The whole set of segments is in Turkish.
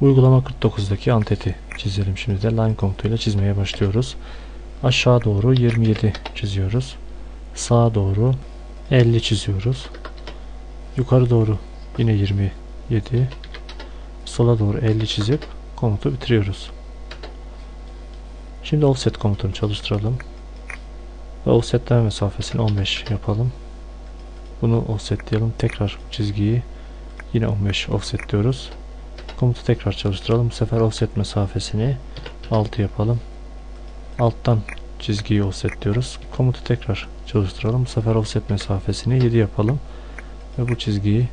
Uygulama 49'daki anteti çizelim şimdi de line komutuyla çizmeye başlıyoruz. Aşağı doğru 27 çiziyoruz. Sağa doğru 50 çiziyoruz. Yukarı doğru yine 27. Sola doğru 50 çizip komutu bitiriyoruz. Şimdi offset komutunu çalıştıralım. Ve offsetleme mesafesini 15 yapalım. Bunu offsetleyelim. Tekrar çizgiyi yine 15 offset diyoruz. Komutu tekrar çalıştıralım. Bu sefer offset mesafesini 6 yapalım. Alttan çizgiyi offset diyoruz. Komutu tekrar çalıştıralım. Bu sefer offset mesafesini 7 yapalım. Ve bu çizgiyi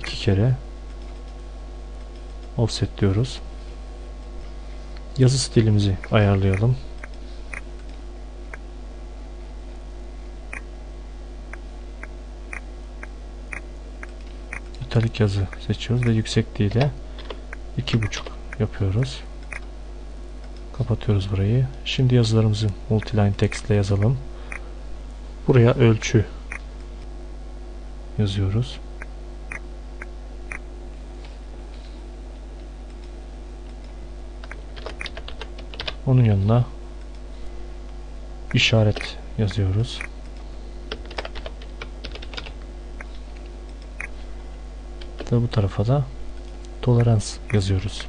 iki kere offset diyoruz. Yazı stilimizi ayarlayalım. italik yazı seçiyoruz ve yüksekliği de 2.5 yapıyoruz. Kapatıyoruz burayı. Şimdi yazılarımızı multiline text ile yazalım. Buraya ölçü yazıyoruz. Onun yanına işaret yazıyoruz. Ve bu tarafa da tolerans yazıyoruz.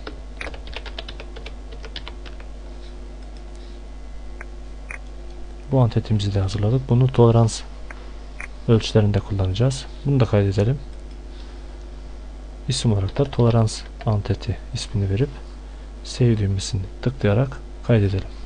Bu antetimizi de hazırladık. Bunu tolerans ölçülerinde kullanacağız. Bunu da kaydedelim. İsim olarak da tolerans anteti ismini verip save tıklayarak kaydedelim.